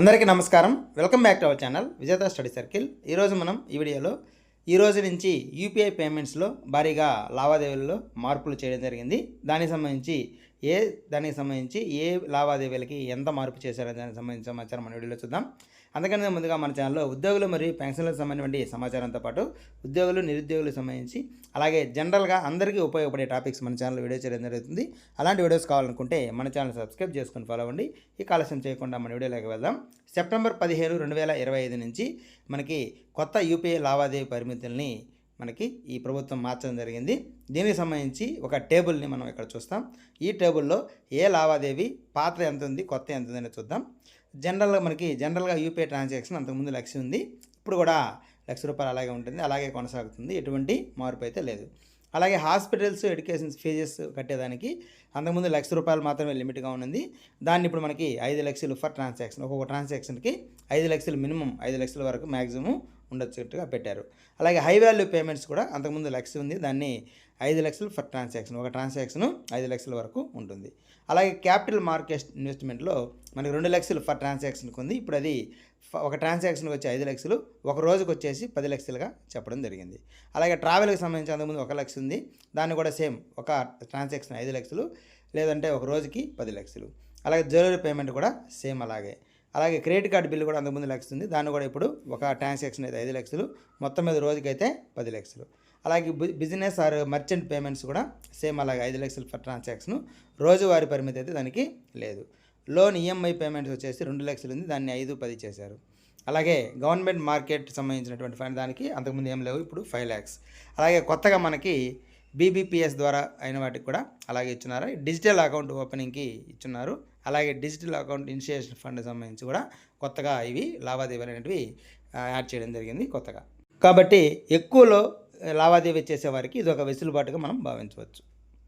అందరికీ నమస్కారం. Welcome back to our channel Vijetha study circle ఈరోజు మనం ఈ వీడియోలో ఈ రోజు నుంచి యూపీఐ పేమెంట్స్లో భారీగా లావాదేవీల్లో మార్పులు చేయడం జరిగింది. దానికి సంబంధించి ఏ దానికి సంబంధించి ఏ లావాదేవీలకి ఎంత మార్పు చేశారో దానికి సంబంధించిన సమాచారం మన వీడియోలో చూద్దాం. అందుకనే ముందుగా మన ఛానల్లో ఉద్యోగులు మరియు పెన్షన్లకు సంబంధించిన సమాచారంతో పాటు ఉద్యోగులు నిరుద్యోగులకు సంబంధించి అలాగే జనరల్గా అందరికీ ఉపయోగపడే టాపిక్స్ మన ఛానల్లో వీడియో చేయడం జరుగుతుంది. అలాంటి వీడియోస్ కావాలనుకుంటే మన ఛానల్ సబ్స్క్రైబ్ చేసుకుని ఫాలో అవ్వండి. ఈ కాలస్యం చేయకుండా మన వీడియోలోకి వెళ్దాం. సెప్టెంబర్ పదిహేను రెండు వేల ఇరవై ఐదు నుంచి మనకి కొత్త యూపీఐ లావాదేవీ పరిమితుల్ని మనకి ఈ ప్రభుత్వం మార్చడం జరిగింది. దీనికి సంబంధించి ఒక టేబుల్ని మనం ఇక్కడ చూస్తాం. ఈ టేబుల్లో ఏ లావాదేవీ పాత్ర ఎంత ఉంది కొత్త ఎంత ఉందని చూద్దాం. జనరల్గా మనకి జనరల్గా యూపీఐ ట్రాన్సాక్షన్ అంతకుముందు లక్ష ఉంది. ఇప్పుడు కూడా లక్ష రూపాయలు అలాగే ఉంటుంది. అలాగే కొనసాగుతుంది. ఎటువంటి మార్పు అయితే లేదు. అలాగే హాస్పిటల్స్ ఎడ్యుకేషన్ ఫీజెస్ కట్టేదానికి అంతకుముందు లక్ష రూపాయలు మాత్రమే లిమిట్గా ఉన్నది. దాన్ని ఇప్పుడు మనకి ఐదు లక్షలు ఫర్ ట్రాన్సాక్షన్. ఒక్కొక్క ట్రాన్సాక్షన్కి ఐదు లక్షలు మినిమం ఐదు లక్షల వరకు మ్యాక్సిమం ఉండొచ్చుగా పెట్టారు. అలాగే హై వాల్యూ పేమెంట్స్ కూడా అంతకుముందు లక్ష ఉంది. దాన్ని ఐదు లక్షలు ఫర్ ట్రాన్సాక్షన్ ఒక ట్రాన్సాక్షన్ ఐదు లక్షల వరకు ఉంటుంది. అలాగే క్యాపిటల్ మార్కెట్ ఇన్వెస్ట్మెంట్లో మనకి రెండు లక్షలు ఫర్ ట్రాన్సాక్షన్కి ఉంది. ఇప్పుడు అది ఒక ట్రాన్సాక్షన్కి వచ్చి ఐదు లక్షలు ఒక రోజుకి వచ్చేసి పది లక్షలుగా చెప్పడం జరిగింది. అలాగే ట్రావెల్కి సంబంధించి అంతకుముందు ఒక లక్ష ఉంది. దాన్ని కూడా సేమ్ ఒక ట్రాన్సాక్షన్ ఐదు లక్షలు లేదంటే ఒక రోజుకి పది లక్షలు. అలాగే జ్యువెలరీ పేమెంట్ కూడా సేమ్ అలాగే. అలాగే క్రెడిట్ కార్డు బిల్లు కూడా అంతకుముందు లక్ష ఉంది దాన్ని కూడా ఇప్పుడు ఒక ట్రాన్సాక్షన్ అయితే ఐదు లక్షలు మొత్తం మీద రోజుకైతే పది లక్షలు. అలాగే b- business or merchant payments కూడా సేమ్ అలాగే ఐదు లక్షలు ఫర్ ట్రాన్సాక్షన్. రోజువారీ పరిమితి అయితే దానికి లేదు. లోన్ ఈఎంఐ పేమెంట్స్ వచ్చేసి రెండు లక్షలు ఉంది. దాన్ని ఐదు పది చేశారు. అలాగే గవర్నమెంట్ మార్కెట్ సంబంధించినటువంటి ఫండ్ దానికి అంతకుముందు ఏం లేవు. ఇప్పుడు ఫైవ్ ల్యాక్స్. అలాగే కొత్తగా మనకి బీబీపీఎస్ ద్వారా అయిన వాటికి కూడా అలాగే ఇచ్చున్నారు. డిజిటల్ అకౌంట్ ఓపెనింగ్కి ఇచ్చున్నారు. అలాగే డిజిటల్ అకౌంట్ ఇనిషియేషన్ ఫండ్ సంబంధించి కూడా కొత్తగా ఇవి లావాదేవీలు అనేటివి యాడ్ చేయడం జరిగింది కొత్తగా. కాబట్టి ఎక్కువలో లావాదేవీ చేసే వారికి ఇది ఒక వెసులుబాటుగా మనం భావించవచ్చు.